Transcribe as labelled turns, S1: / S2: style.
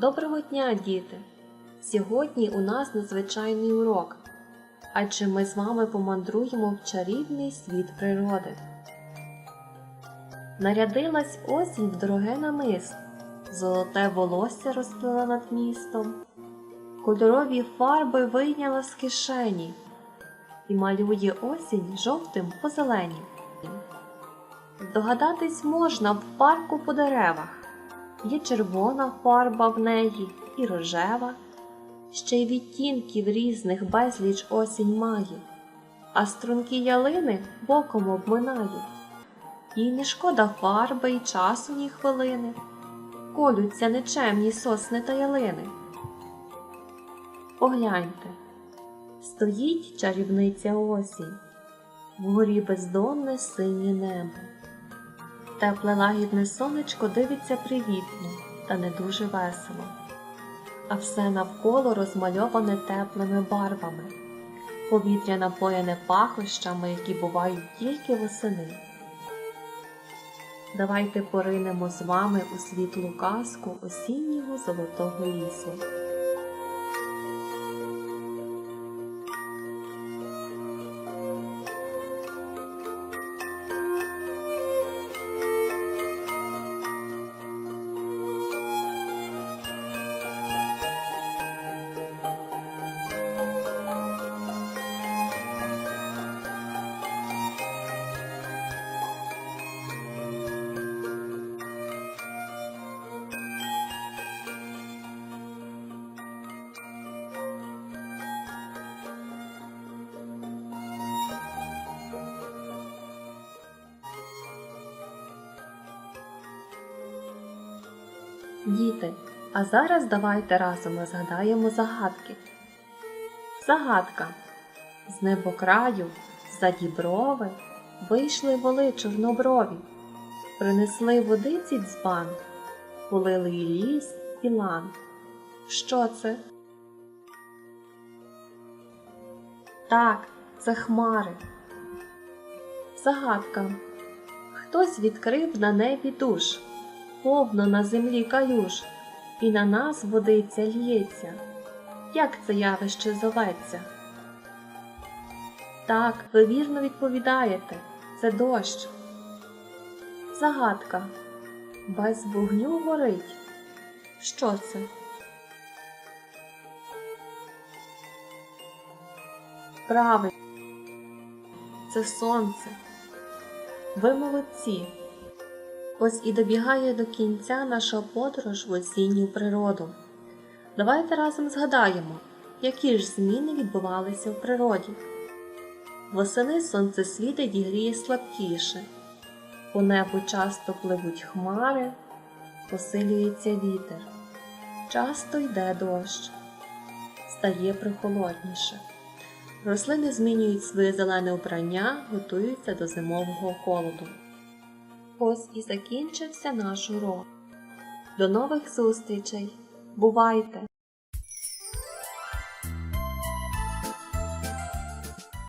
S1: Доброго дня, діти! Сьогодні у нас надзвичайний урок, адже ми з вами помандруємо в чарівний світ природи. Нарядилась осінь в дороге намис, золоте волосся розплила над містом, кольорові фарби вийняла з кишені і малює осінь жовтим по зеленій. Здогадатись можна в парку по деревах. Є червона фарба в неї і рожева, ще й відтінків різних безліч осінь має, а струнки ялини боком обминають. Їй не шкода фарби й часу ні хвилини, колються нечемні сосни та ялини. Погляньте, стоїть чарівниця осінь, вгорі бездонне синє небо. Тепле лагідне сонечко дивиться привітно та не дуже весело, а все навколо розмальоване теплими барвами, повітря напоєне пахощами, які бувають тільки восени. Давайте поринемо з вами у світлу казку осіннього золотого лісу. Діти, а зараз давайте разом розгадаємо загадки. Загадка. З небокраю, за діброви, вийшли воли чорноброві, принесли водиці дзбан, полили і ліс і лан. Що це? Так, це хмари. Загадка. Хтось відкрив на небі душ повно на землі калюж, і на нас водиця лється. Як це явище зоветься? Так, ви вірно відповідаєте, це дощ. Загадка. Без вогню горить. Що це? Правильно, це сонце. Ви молодці. Ось і добігає до кінця наша подорож в осінню природу. Давайте разом згадаємо, які ж зміни відбувалися в природі. Восени сонце світить і гріє слабкіше, по небу часто пливуть хмари, посилюється вітер, часто йде дощ, стає прохолодніше. Рослини змінюють своє зелене убрання, готуються до зимового холоду. Ось і закінчився наш урок. До нових зустрічей. Бувайте!